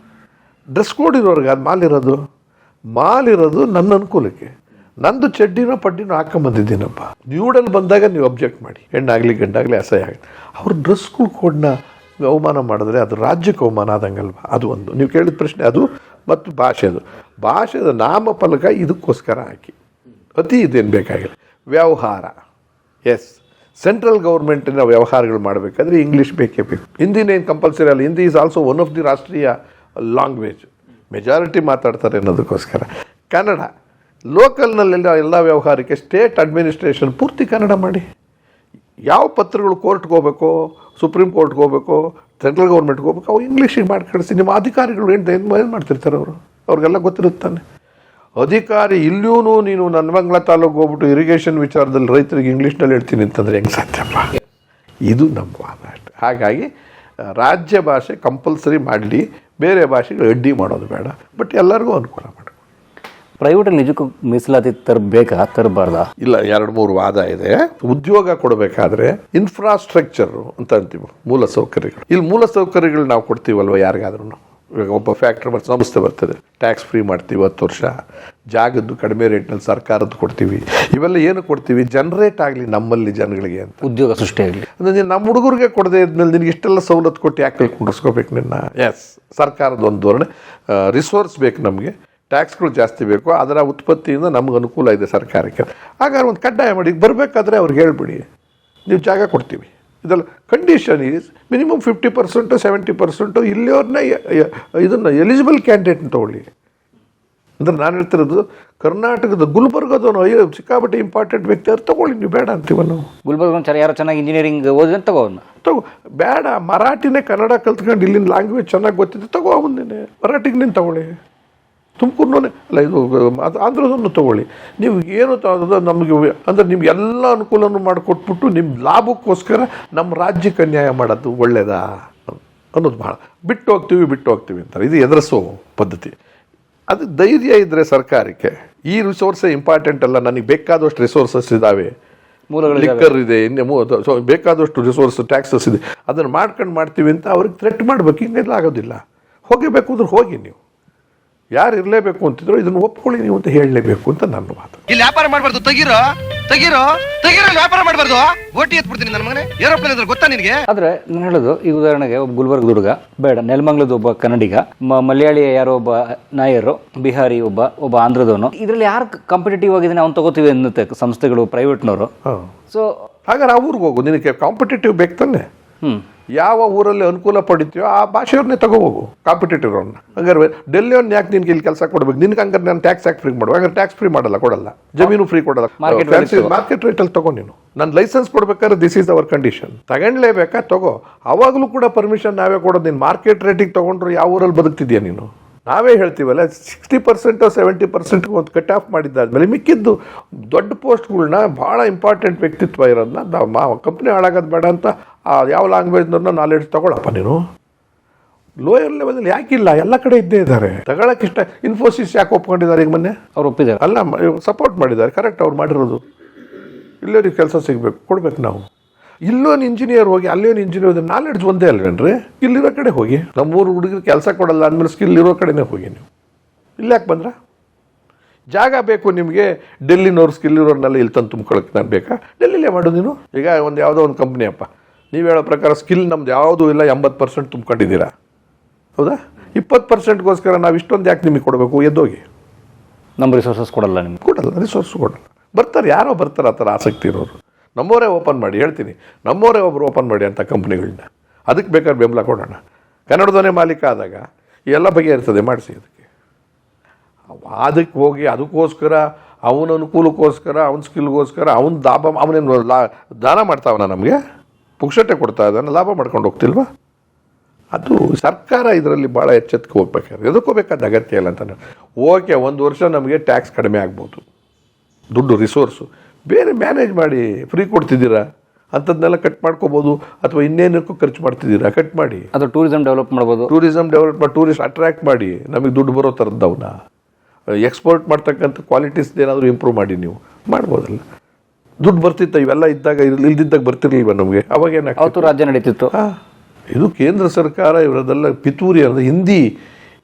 ಡ್ರೆಸ್ ಕೋಡ್ ಇರೋರ್ಗ ಅದು ಮಾಲ್ ಇರೋದು. ಮಾಲ್ ಇರೋದು ನನ್ನ ಅನುಕೂಲಕ್ಕೆ. ನಂದು ಚಡ್ಡಿನೋ ಪಡ್ಡಿನೋ ಹಾಕೊಂಬಂದಿದ್ದೀನಪ್ಪ. ನ್ಯೂಡಲ್ಲಿ ಬಂದಾಗ ನೀವು ಅಬ್ಜೆಕ್ಟ್ ಮಾಡಿ. ಹೆಣ್ಣಾಗಲಿ ಗಂಡಾಗಲಿ ಅಸಹ್ಯ ಆಗಲಿ ಅವ್ರ ಡ್ರೆಸ್ ಕೋಡ್ನ ಅವಮಾನ ಮಾಡಿದ್ರೆ ಅದು ರಾಜ್ಯಕ್ಕೆ ಅವಮಾನ ಆದಂಗಲ್ವ? ಅದು ಒಂದು. ನೀವು ಕೇಳಿದ ಪ್ರಶ್ನೆ ಅದು ಮತ್ತು ಭಾಷೆದು. ಭಾಷೆದ ನಾಮಫಲಕ ಇದಕ್ಕೋಸ್ಕರ ಹಾಕಿ. ಅತಿ ಇದೇನು ಬೇಕಾಗಿಲ್ಲ. ವ್ಯವಹಾರ. ಎಸ್ ಸೆಂಟ್ರಲ್ ಗೌರ್ಮೆಂಟಿನ ವ್ಯವಹಾರಗಳು ಮಾಡಬೇಕಾದ್ರೆ ಇಂಗ್ಲೀಷ್ ಬೇಕೇ ಬೇಕು. ಹಿಂದಿನೇನು ಕಂಪಲ್ಸರಿ ಅಲ್ಲ, Hindi is also one of the ರಾಷ್ಟ್ರೀಯ ಲ್ಯಾಂಗ್ವೇಜ್ ಮೆಜಾರಿಟಿ ಮಾತಾಡ್ತಾರೆ ಅನ್ನೋದಕ್ಕೋಸ್ಕರ. ಕನ್ನಡ ಲೋಕಲ್ನಲ್ಲೆಲ್ಲ ಎಲ್ಲ ವ್ಯವಹಾರಕ್ಕೆ ಸ್ಟೇಟ್ ಅಡ್ಮಿನಿಸ್ಟ್ರೇಷನ್ ಪೂರ್ತಿ ಕನ್ನಡ ಮಾಡಿ. ಯಾವ ಪತ್ರಗಳು ಕೋರ್ಟ್ಗೆ ಹೋಗ್ಬೇಕು ಸುಪ್ರೀಂ ಕೋರ್ಟ್ಗೆ ಹೋಗ್ಬೇಕು ಸೆಂಟ್ರಲ್ ಗೌರ್ಮೆಂಟ್ಗೆ ಹೋಗ್ಬೇಕು, ಅವು ಇಂಗ್ಲೀಷಿಗೆ ಮಾಡಿ ಕಳಿಸಿ ನಿಮ್ಮ ಅಧಿಕಾರಿಗಳು ಏನು ಏನು ಮಾಡ್ತಿರ್ತಾರೆ ಅವರು? ಅವ್ರಿಗೆಲ್ಲ ಗೊತ್ತಿರುತ್ತಾನೆ. ಅಧಿಕಾರಿ ಇಲ್ಲಿಯೂ ನೀನು ನನ್ಮಂಗ್ಲ ತಾಲೂಕು ಹೋಗ್ಬಿಟ್ಟು ಇರಿಗೇಷನ್ ವಿಚಾರದಲ್ಲಿ ರೈತರಿಗೆ ಇಂಗ್ಲೀಷ್ನಲ್ಲಿ ಹೇಳ್ತೀನಿ ಅಂತಂದರೆ ಹೆಂಗೆ ಸಾಧ್ಯಪ್ಪ ಇದು ನಮ್ಮ ವಾದ ಅಷ್ಟೆ. ಹಾಗಾಗಿ ರಾಜ್ಯ ಭಾಷೆ ಕಂಪಲ್ಸರಿ ಮಾಡಲಿ ಬೇರೆ ಭಾಷೆಗಳು ಅಡ್ಡಿ ಮಾಡೋದು ಬೇಡ ಬಟ್ ಎಲ್ಲರಿಗೂ ಅನುಕೂಲ ಮಾಡಿ. ಪ್ರೈವೇಟಲ್ಲಿ ನಿಜಕ್ಕೂ ಮೀಸಲಾತಿ ತರಬೇಕಾ ತರಬಾರ್ದ? ಇಲ್ಲ ಎರಡು ಮೂರು ವಾದ ಇದೆ. ಉದ್ಯೋಗ ಕೊಡಬೇಕಾದ್ರೆ ಇನ್ಫ್ರಾಸ್ಟ್ರಕ್ಚರು ಅಂತ ಅಂತೀವಿ ಮೂಲ ಸೌಕರ್ಯಗಳು. ಇಲ್ಲಿ ಮೂಲ ಸೌಕರ್ಯಗಳು ನಾವು ಕೊಡ್ತೀವಲ್ವ ಯಾರಿಗಾದ್ರೂ ಇವಾಗ ಒಬ್ಬ ಫ್ಯಾಕ್ಟ್ರಿ ಮತ್ತು ಸಂಸ್ಥೆ ಬರ್ತದೆ. ಟ್ಯಾಕ್ಸ್ ಫ್ರೀ ಮಾಡ್ತೀವಿ ಹತ್ತು ವರ್ಷ. ಜಾಗದ್ದು ಕಡಿಮೆ ರೇಟ್ನಲ್ಲಿ ಸರ್ಕಾರದ್ದು ಕೊಡ್ತೀವಿ. ಇವೆಲ್ಲ ಏನು ಕೊಡ್ತೀವಿ? ಜನರೇಟ್ ಆಗಲಿ ನಮ್ಮಲ್ಲಿ ಜನಗಳಿಗೆ ಅಂತ. ಉದ್ಯೋಗ ಸೃಷ್ಟಿಯಾಗಲಿ ಅಂದರೆ ನೀನು ನಮ್ಮ ಹುಡುಗರಿಗೆ ಕೊಡದೆ ಇದ್ಮೇಲೆ ನಿನಗೆ ಇಷ್ಟೆಲ್ಲ ಸವಲತ್ತು ಕೊಟ್ಟು ಯಾಕೆ ಕುಂಡಿಸ್ಕೋಬೇಕು ನಿನ್ನ? ಎಸ್ ಸರ್ಕಾರದ ಒಂದು ಧೋರಣೆ. ರಿಸೋರ್ಸ್ ಬೇಕು ನಮಗೆ. ಟ್ಯಾಕ್ಸ್ಗಳು ಜಾಸ್ತಿ ಬೇಕು. ಅದರ ಉತ್ಪತ್ತಿಯಿಂದ ನಮ್ಗೆ ಅನುಕೂಲ ಇದೆ ಸರ್ಕಾರಕ್ಕೆ. ಹಾಗಾದ್ರೆ ಒಂದು ಕಡ್ಡಾಯ ಮಾಡಿ ಬರಬೇಕಾದ್ರೆ ಅವ್ರಿಗೆ ಹೇಳ್ಬಿಡಿ. ನೀವು ಜಾಗ ಕೊಡ್ತೀವಿ. ಇದೆಲ್ಲ condition is minimum fifty percent seventy percent ಇಲ್ಲಿಯವ್ರನ್ನ ಇದನ್ನು ಎಲಿಜಿಬಲ್ ಕ್ಯಾಂಡಿಡೇಟ್ನ ತೊಗೊಳ್ಳಿ. ಅಂದ್ರೆ ನಾನು ಹೇಳ್ತಿರೋದು ಕರ್ನಾಟಕದ ಗುಲ್ಬರ್ಗದವನು ಅಯ್ಯೋ ಸಿಕ್ಕಾಪಟ್ಟೆ ಇಂಪಾರ್ಟೆಂಟ್ ವ್ಯಕ್ತಿ ಅವ್ರು ತೊಗೊಳ್ಳಿ ನೀವು ಬೇಡ ಅಂತೀವ ನಾವು. ಗುಲ್ಬರ್ಗ ಚರ ಯಾರೋ ಚೆನ್ನಾಗಿ ಇಂಜಿನಿಯರಿಂಗ್ ಓದಿದ್ರೆ ತಗೋ ಅವನು ತಗೋ ಬೇಡ ಮರಾಠಿನೇ ಕನ್ನಡ ಕಲ್ತ್ಕೊಂಡು ಇಲ್ಲಿನ ಲ್ಯಾಂಗ್ವೇಜ್ ಚೆನ್ನಾಗಿ ಗೊತ್ತಿದೆ ತಗೋ ಅವನ್ನೇ ಮರಾಠಿಗೆ ನೀನು ತಗೊಳ್ಳಿ. ತುಮಕೂರ್ನೇ ಅಲ್ಲ ಇದು ಅದು ಆಂಧ್ರದನ್ನು ತಗೊಳ್ಳಿ. ನೀವು ಏನು ತಗೊಳ್ಳೋದು ನಮಗೆ ಅಂದರೆ ನಿಮ್ಗೆ ಎಲ್ಲ ಅನುಕೂಲನೂ ಮಾಡಿಕೊಟ್ಬಿಟ್ಟು ನಿಮ್ಮ ಲಾಭಕ್ಕೋಸ್ಕರ ನಮ್ಮ ರಾಜ್ಯಕ್ಕೆ ಅನ್ಯಾಯ ಮಾಡೋದು ಒಳ್ಳೆಯದಾ ಅನ್ನೋದು ಭಾಳ ಬಿಟ್ಟು ಹೋಗ್ತೀವಿ ಬಿಟ್ಟು ಹೋಗ್ತೀವಿ ಅಂತಾರೆ. ಇದು ಎದುರಿಸೋ ಪದ್ಧತಿ. ಅದು ಧೈರ್ಯ ಇದ್ದರೆ ಸರ್ಕಾರಕ್ಕೆ. ಈ ರಿಸೋರ್ಸೇ ಇಂಪಾರ್ಟೆಂಟ್ ಅಲ್ಲ. ನನಗೆ ಬೇಕಾದಷ್ಟು ರಿಸೋರ್ಸಸ್ ಇದ್ದಾವೆ. ಲಿಕ್ಕರ್ ಇದೆ ಇನ್ನು ಮೂ- ಸೊ ಬೇಕಾದಷ್ಟು ರಿಸೋರ್ಸ್ ಟ್ಯಾಕ್ಸಸ್ ಇದೆ. ಅದನ್ನು ಮಾಡ್ಕೊಂಡು ಮಾಡ್ತೀವಿ ಅಂತ ಅವ್ರಿಗೆ ಥ್ರೆಟ್ ಮಾಡ್ಬೇಕು. ಇನ್ನೆಲ್ಲ ಆಗೋದಿಲ್ಲ. ಹೋಗಬೇಕು ಅಂದ್ರೆ ಹೋಗಿ ನೀವು. ಯಾರು ಇರಲೇಬೇಕು ಅಂತಿದ್ರು ಇದನ್ನು ಒಪ್ಕೊಳ್ಳಿ ನೀವು ಅಂತ ಹೇಳಲೇಬೇಕು ಅಂತ ನನ್ನ ಮಾತು. ಇಲ್ಲಿ ವ್ಯಾಪಾರ ಮಾಡಬಾರ್ದು ತೆಗಿರೋ? ತೆಗಿರೋ? ತೆಗಿರೋ ವ್ಯಾಪಾರ ಮಾಡಬಾರ್ದು? ಓಟಿ ಎತ್ಬಿಡ್ತೀನಿ ನನ್ನ ಮಗನೇ. ಏರೋಪ್ಲೇನ್ ಅಂದ್ರೆ ಗೊತ್ತಾ ನಿನಗೆ? ಆದ್ರೆ ನಾನು ಹೇಳೋದು ಈ ಉದಾಹರಣೆಗೆ ಒಬ್ಬ ಗುಲ್ಬರ್ಗ ಹುಡುಗ ಬೇಡ ನೆಲಮಂಗ್ಲದ ಒಬ್ಬ ಕನ್ನಡಿಗ ಮ- ಮಲಯಾಳಿ ಯಾರೋ ಒಬ್ಬ ನಾಯರು ಬಿಹಾರಿ ಒಬ್ಬ ಒಬ್ಬ ಆಂಧ್ರದವನು ಇದರಲ್ಲಿ ಯಾರು ಕಾಂಪಿಟೇಟಿವ್ ಆಗಿದ್ದಾನೆ ಅವ್ನು ತಗೋತೀವಿ ಅನ್ನುತ್ತೆ ಸಂಸ್ಥೆಗಳು ಪ್ರೈವೇಟ್ನವರು ಹಾಂ. ಸೊ ಹಾಗಾದ್ರೆ ಆ ಊರಿಗೆ ಹೋಗು ನಿನಗೆ ಕಾಂಪಿಟೇಟಿವ್ ಬೇಕು ತಾನೆ? ಯಾವ ಊರಲ್ಲಿ ಅನುಕೂಲ ಪಡಿತೀಯೋ ಆ ಭಾಷೆಯವ್ರನ್ನೇ ತಗೋಬೋದು ಕಾಂಪಿಟೇಟಿವ್ ಅವ್ರನ್ನ. ಹಂಗಾರೆ ಡೆಲ್ಲಿಯವ್ರನ್ನ ಯಾಕೆ ನಿನ್ಗೆ ಇಲ್ಲಿ ಕೆಲಸ ಕೊಡ್ಬೇಕು? ನಿನ್ಗೆ ಹಂಗಾರೆ ನಾನು ಟ್ಯಾಕ್ಸ್ ಯಾಕೆ ಫ್ರೀ ಮಾಡುವ ಹಂಗಾರೆ ಟ್ಯಾಕ್ಸ್ ಫ್ರೀ ಮಾಡಲ್ಲ ಕೊಡಲ್ಲ. ಜಮೀನು ಫ್ರೀ ಕೊಡಲ್ಲ. ಮಾರ್ಕೆಟ್ ರೇಟಲ್ಲಿ ತಗೋ. ನೀನು. ನಾನು ಲೈಸೆನ್ಸ್ ಕೊಡ್ಬೇಕಾದ್ರೆ ದಿಸ್ ಈಸ್ ಅವರ್ ಕಂಡೀಷನ್ ತಗೊಂಡ್ಲೇಬೇಕಾ? ತಗೋ. ಅವಾಗಲೂ ಕೂಡ ಪರ್ಮಿಷನ್ ನಾವೇ ಕೊಡೋದು. ನೀನು ಮಾರ್ಕೆಟ್ ರೇಟಿಗೆ ತಗೊಂಡ್ರು ಯಾವ ಊರಲ್ಲಿ ಬದುಕ್ತಿದ್ಯಾ ನೀನು? ನಾವೇ ಹೇಳ್ತೀವಲ್ಲ ಸಿಕ್ಸ್ಟಿ ಪರ್ಸೆಂಟು ಸೆವೆಂಟಿ ಪರ್ಸೆಂಟ್ ಒಂದು ಕಟ್ ಆಫ್ ಮಾಡಿದ್ದಾದ್ಮೇಲೆ ಮಿಕ್ಕಿದ್ದು ದೊಡ್ಡ ಪೋಸ್ಟ್ಗಳನ್ನ ಭಾಳ ಇಂಪಾರ್ಟೆಂಟ್ ವ್ಯಕ್ತಿತ್ವ ಇರೋದನ್ನ ಮಾ ಕಂಪ್ನಿ ಹಾಳಾಗೋದು ಬೇಡ ಅಂತ ಆ ಯಾವ ಲ್ಯಾಂಗ್ವೇಜ್ನವ್ರನ್ನ ನಾಲೆಡ್ಜ್ ತಗೊಳಪ್ಪ ನೀನು. ಲೋಯರ್ ಲೆವೆಲ್ ಯಾಕಿಲ್ಲ ಎಲ್ಲ ಕಡೆ ಇದ್ದೇ ಇದ್ದಾರೆ. ತಗೊಳಕ್ಕೆ ಇಷ್ಟ ಇನ್ಫೋಸಿಸ್ ಯಾಕೆ ಒಪ್ಕೊಂಡಿದ್ದಾರೆ ಈಗ ಮೊನ್ನೆ? ಅವ್ರು ಒಪ್ಪಿದ್ದಾರೆ. ಅಲ್ಲ ಸಪೋರ್ಟ್ ಮಾಡಿದ್ದಾರೆ ಕರೆಕ್ಟ್ ಅವ್ರು ಮಾಡಿರೋದು. ಇಲ್ಲೋರಿಗೆ ಕೆಲಸ ಸಿಗಬೇಕು ಕೊಡ್ಬೇಕು ನಾವು. ಇಲ್ಲೊಂದು ಇಂಜಿನಿಯರ್ ಹೋಗಿ ಅಲ್ಲೊಂದು ಇಂಜಿನಿಯರ್ ನಾಲೆಡ್ಜ್ ಒಂದೇ ಅಲ್ವೇನ್ರಿ? ಇಲ್ಲಿರೋ ಕಡೆ ಹೋಗಿ. ನಮ್ಮೂರು ಹುಡುಗರು ಕೆಲಸ ಕೊಡಲ್ಲ ಅಂದಮೇಲೆ ಸ್ಕಿಲ್ ಇರೋ ಕಡೆನೇ ಹೋಗಿ ನೀವು. ಇಲ್ಲಿ ಯಾಕೆ ಬಂದ್ರ? ಜಾಗ ಬೇಕು ನಿಮಗೆ ಡೆಲ್ಲಿನವ್ರು ಸ್ಕಿಲ್ ಇರೋರ್ನೆಲ್ಲ ಇಲ್ಲಿ ತಂದು ತುಂಬ್ಕೊಳಕ್ಕೆ ನಾನು ಬೇಕಾ? ಡೆಲ್ಲಿಲೇ ಮಾಡು ನೀನು. ಈಗ ಒಂದು ಯಾವುದೋ ಒಂದು ಕಂಪ್ನಿ ಅಪ್ಪ. ನೀವು ಹೇಳೋ ಪ್ರಕಾರ ಸ್ಕಿಲ್ ನಮ್ದು ಯಾವುದೂ ಇಲ್ಲ ಎಂಬತ್ತು ಪರ್ಸೆಂಟ್ ತುಂಬ್ಕೊಂಡಿದ್ದೀರಾ? ಹೌದಾ? ಇಪ್ಪತ್ತು ಪರ್ಸೆಂಟ್ಗೋಸ್ಕರ ನಾವು ಇಷ್ಟೊಂದು ಯಾಕೆ ನಿಮಗೆ ಕೊಡಬೇಕು? ಎದ್ದೋಗಿ. ನಮ್ಮ ರಿಸೋರ್ಸಸ್ ಕೊಡಲ್ಲ ನಿಮ್ಗೆ. ಕೊಡಲ್ಲ ರಿಸೋರ್ಸ್ ಕೊಡಲ್ಲ. ಬರ್ತಾರೆ ಯಾರೋ ಬರ್ತಾರೆ ಆ ಥರ ಆಸಕ್ತಿ ಇರೋರು. ನಮ್ಮವರೇ ಓಪನ್ ಮಾಡಿ ಹೇಳ್ತೀನಿ. ನಮ್ಮವರೇ ಒಬ್ಬರು ಓಪನ್ ಮಾಡಿ ಅಂತ ಕಂಪ್ನಿಗಳನ್ನ ಅದಕ್ಕೆ ಬೇಕಾದ್ರೆ ಬೆಂಬಲ ಕೊಡೋಣ. ಕನ್ನಡದವನೇ ಮಾಲೀಕ ಆದಾಗ ಎಲ್ಲ ಇರ್ತದೆ ಮಾಡಿಸಿ ಅದಕ್ಕೆ. ಅದಕ್ಕೆ ಹೋಗಿ ಅದಕ್ಕೋಸ್ಕರ ಅವನ ಅನುಕೂಲಕ್ಕೋಸ್ಕರ ಅವನ ಸ್ಕಿಲ್ಗೋಸ್ಕರ ಅವನ ದಾಬ ಅವನೇನು ಲಾ ದಾನ ಮಾಡ್ತಾವನ ನಮಗೆ? ಪುಕ್ಷಟೆ ಕೊಡ್ತಾ ಇದ್ದಾನೆ ಲಾಭ ಮಾಡ್ಕೊಂಡು ಹೋಗ್ತಿಲ್ವಾ? ಅದು ಸರ್ಕಾರ ಇದರಲ್ಲಿ ಭಾಳ ಎಚ್ಚೆತ್ಕೆ ಹೋಗ್ಬೇಕಾದ್ರೆ ಎದಕ್ಕೋಬೇಕಾದ ಅಗತ್ಯ ಇಲ್ಲ ಅಂತ ಓಕೆ ಒಂದು ವರ್ಷ ನಮಗೆ ಟ್ಯಾಕ್ಸ್ ಕಡಿಮೆ ಆಗ್ಬೋದು. ದುಡ್ಡು ರಿಸೋರ್ಸು ಬೇರೆ ಮ್ಯಾನೇಜ್ ಮಾಡಿ ಫ್ರೀ ಕೊಡ್ತಿದ್ದೀರಾ? ಅಂಥದ್ದನ್ನೆಲ್ಲ ಕಟ್ ಮಾಡ್ಕೋಬೋದು ಅಥವಾ ಇನ್ನೇನಕ್ಕೂ ಖರ್ಚು ಮಾಡ್ತಿದ್ದೀರಾ? ಕಟ್ ಮಾಡಿ. ಅದು ಟೂರಿಸಮ್ ಡೆವಲಪ್ ಮಾಡ್ಬೋದು. ಟೂರಿಸಮ್ ಡೆವಲಪ್ ಮಾಡಿ ಟೂರಿಸ್ಟ್ ಅಟ್ರ್ಯಾಕ್ಟ್ ಮಾಡಿ ನಮಗೆ ದುಡ್ಡು ಬರೋ ಥರದ್ದವನ್ನ ಎಕ್ಸ್ಪೋರ್ಟ್ ಮಾಡ್ತಕ್ಕಂಥ ಕ್ವಾಲಿಟೀಸ್ ಏನಾದರೂ ಇಂಪ್ರೂವ್ ಮಾಡಿ ನೀವು. ಮಾಡ್ಬೋದಲ್ಲ. ದುಡ್ಡು ಬರ್ತಿತ್ತು ಇವೆಲ್ಲ ಇದ್ದಾಗ ಇಲ್- ಇಲ್ದಿದ್ದಾಗ ಬರ್ತಿರ್ಲಿಲ್ವ ನಮಗೆ? ಅವಾಗ ಏನಾಗ್ತದೆ ಅವತ್ತು ರಾಜ್ಯ ನಡೀತಿತ್ತು. ಇದು ಕೇಂದ್ರ ಸರ್ಕಾರ ಇವರದೆಲ್ಲ ಪಿತೂರಿ ಅಂದರೆ ಹಿಂದಿ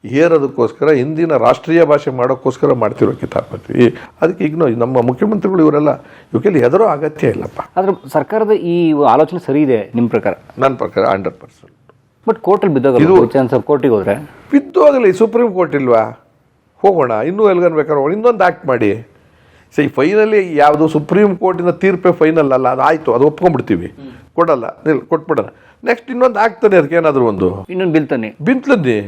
ಏರೋದಕ್ಕೋಸ್ಕರ ಹಿಂದಿನ ರಾಷ್ಟ್ರೀಯ ಭಾಷೆ ಮಾಡೋಕ್ಕೋಸ್ಕರ ಮಾಡ್ತಿರೋ ಕಿತಾಪತಿ. ಅದಕ್ಕೆ ಈಗ ನಮ್ಮ ಮುಖ್ಯಮಂತ್ರಿಗಳು ಇವರೆಲ್ಲ ಇವಕ್ಕೆಲ್ಲಿ ಹೆದರೋ ಅಗತ್ಯ ಇಲ್ಲಪ್ಪ. ಆದರೆ ಸರ್ಕಾರದ ಈ ಆಲೋಚನೆ ಸರಿ ಇದೆ ನಿಮ್ಮ ಪ್ರಕಾರ? ನನ್ನ ಪ್ರಕಾರ ಹಂಡ್ರೆಡ್ ಪರ್ಸೆಂಟ್ ಬಟ್ ಕೋರ್ಟಲ್ಲಿ ಬಿದ್ದಾಗ ಚಾನ್ಸ್ ಕೋರ್ಟಿಗೆ ಹೋದ್ರೆ? ಬಿದ್ದೋಗಲಿ ಸುಪ್ರೀಂ ಕೋರ್ಟ್ ಇಲ್ವಾ? ಹೋಗೋಣ ಇನ್ನೂ ಎಲ್ಗನ್ ಬೇಕಾದ್ರೆ ಇನ್ನೊಂದು ಆ್ಯಕ್ಟ್ ಮಾಡಿ. ಸಿ ಫೈನಲಿ ಯಾವುದು ಸುಪ್ರೀಂ ಕೋರ್ಟಿನ ತೀರ್ಪೇ ಫೈನಲ್ ಅಲ್ಲ ಅದು ಆಯಿತು ಅದು ಒಪ್ಕೊಂಡ್ಬಿಡ್ತೀವಿ. ಕೊಡಲ್ಲ ನಿಲ್ ಕೊಟ್ಬಿಡೋಣ ನೆಕ್ಸ್ಟ್ ಇನ್ನೊಂದು ಆಗ್ತಾನೆ ಅದಕ್ಕೆ ಏನಾದರೂ ಒಂದು. ಇನ್ನೊಂದು ಬಿಲ್ ತನ್ನಿ ಬಿಂತ್ಲದ್ದಿ